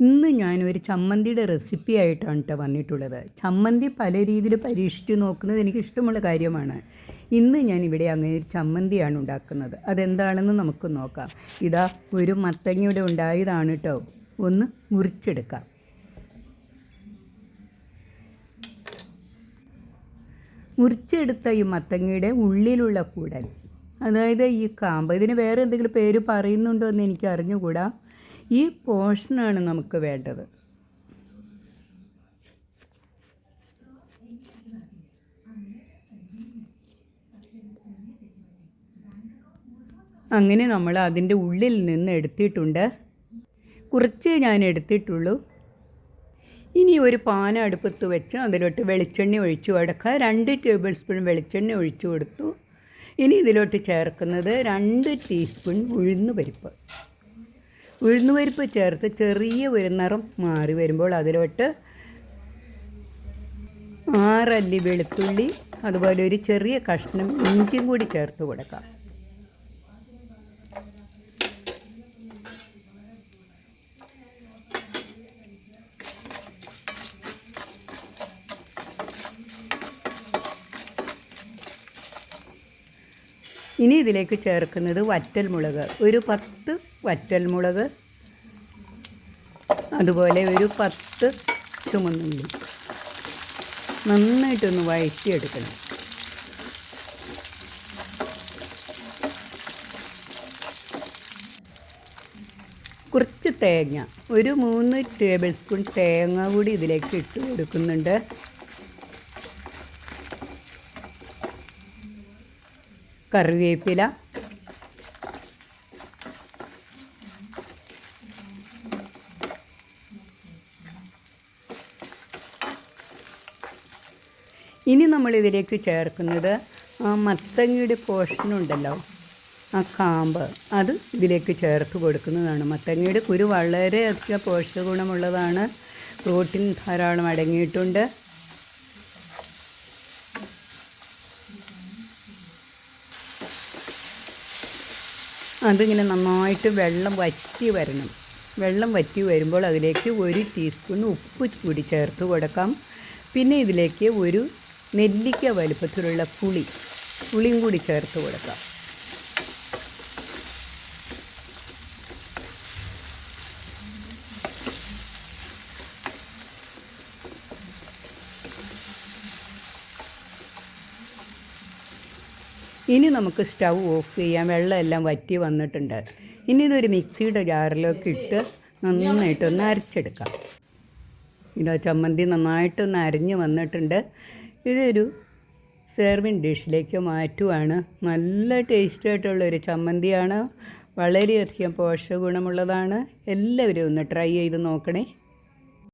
ഇന്ന് ഞാനൊരു ചമ്മന്തിയുടെ റെസിപ്പി ആയിട്ടാണ് കേട്ടോ വന്നിട്ടുള്ളത്. ചമ്മന്തി പല രീതിയിൽ പരീക്ഷിച്ച് നോക്കുന്നത് എനിക്ക് ഇഷ്ടമുള്ള കാര്യമാണ്. ഇന്ന് ഞാൻ ഇവിടെ അങ്ങനെ ഒരു ചമ്മന്തിയാണ് ഉണ്ടാക്കുന്നത്. അതെന്താണെന്ന് നമുക്ക് നോക്കാം. ഇതാ ഒരു മത്തങ്ങയുടെ ഉണ്ടായതാണ് കേട്ടോ ഒന്ന് മുറിച്ചെടുക്കാം. മുറിച്ചെടുത്ത ഈ മത്തങ്ങയുടെ ഉള്ളിലുള്ള കൂടൽ. അതായത് ഈ കാമ്പ് ഇതിന് വേറെ എന്തെങ്കിലും പേര് പറയുന്നുണ്ടോ എന്ന് എനിക്ക് അറിഞ്ഞുകൂടാ. ഈ പോർഷനാണ് നമുക്ക് വേണ്ടത്. അങ്ങനെ നമ്മൾ അതിന്റെ ഉള്ളിൽ നിന്ന് എടുത്തിട്ടുണ്ട്. കുറച്ച് ഞാൻ എടുത്തിട്ടുള്ളൂ. ഇനി ഒരു പാന അടുപ്പത്ത് വെച്ച് അതിലോട്ട് വെളിച്ചെണ്ണ ഒഴിച്ചു കൊടുക്കുക. രണ്ട് ടേബിൾ സ്പൂൺ വെളിച്ചെണ്ണ ഒഴിച്ചു കൊടുത്തു. ഇനി ഇതിലോട്ട് ചേർക്കുന്നത് രണ്ട് ടീസ്പൂൺ ഉഴുന്ന് പരിപ്പ്. ഉഴുന്ന് പരിപ്പ് ചേർത്ത് ചെറിയ ഒരു മാറി വരുമ്പോൾ അതിലോട്ട് ആറല്ലി വെളുത്തുള്ളി അതുപോലെ ഒരു ചെറിയ കഷ്ണം ഇഞ്ചിയും കൂടി ചേർത്ത് കൊടുക്കാം. ഇനി ഇതിലേക്ക് ചേർക്കുന്നത് വറ്റൽമുളക്. ഒരു പത്ത് വറ്റൽമുളക് അതുപോലെ ഒരു പത്ത് ചുമന്നുള്ളി. നന്നായിട്ടൊന്ന് വഴറ്റിയെടുക്കണം. കുറച്ച് തേങ്ങ ഒരു മൂന്ന് ടേബിൾ സ്പൂൺ തേങ്ങ കൂടി ഇതിലേക്ക് ഇട്ട് കൊടുക്കുന്നുണ്ട്. കറിവേപ്പില ഇനി നമ്മൾ ഇതിലേക്ക് ചേർക്കുന്നത് ആ മത്തങ്ങയുടെ പോഷനുണ്ടല്ലോ ആ കാമ്പ്. അത് ഇതിലേക്ക് ചേർത്ത് കൊടുക്കുന്നതാണ്. മത്തങ്ങയുടെ കുരു വളരെയധികം പോഷക ഗുണമുള്ളതാണ് പ്രോട്ടീൻ ധാരാളം അടങ്ങിയിട്ടുണ്ട്. അതിങ്ങനെ നന്നായിട്ട് വെള്ളം വറ്റി വരണം. വെള്ളം വറ്റി വരുമ്പോൾ അതിലേക്ക് ഒരു ടീസ്പൂൺ ഉപ്പ് കൂടി ചേർത്ത് കൊടുക്കാം. പിന്നെ ഇതിലേക്ക് ഒരു നെല്ലിക്ക വലുപ്പത്തിലുള്ള പുളി പുളിയും കൂടി ചേർത്ത് കൊടുക്കാം. ഇനി നമുക്ക് സ്റ്റൗ ഓഫ് ചെയ്യാം. വെള്ളമെല്ലാം വറ്റി വന്നിട്ടുണ്ട്. ഇനി ഇതൊരു മിക്സിയുടെ ജാറിലേക്ക് ഇട്ട് നന്നായിട്ടൊന്ന് അരച്ചെടുക്കാം. ഇതാ ചമ്മന്തി നന്നായിട്ടൊന്ന് അരിഞ്ഞ് വന്നിട്ടുണ്ട്. ഇതൊരു സെർവിങ് ഡിഷിലേക്ക് മാറ്റുവാണ്. നല്ല ടേസ്റ്റായിട്ടുള്ളൊരു ചമ്മന്തിയാണ്. വളരെയധികം പോഷക ഗുണമുള്ളതാണ് എല്ലാവരും ഒന്ന് ട്രൈ ചെയ്ത് നോക്കണേ.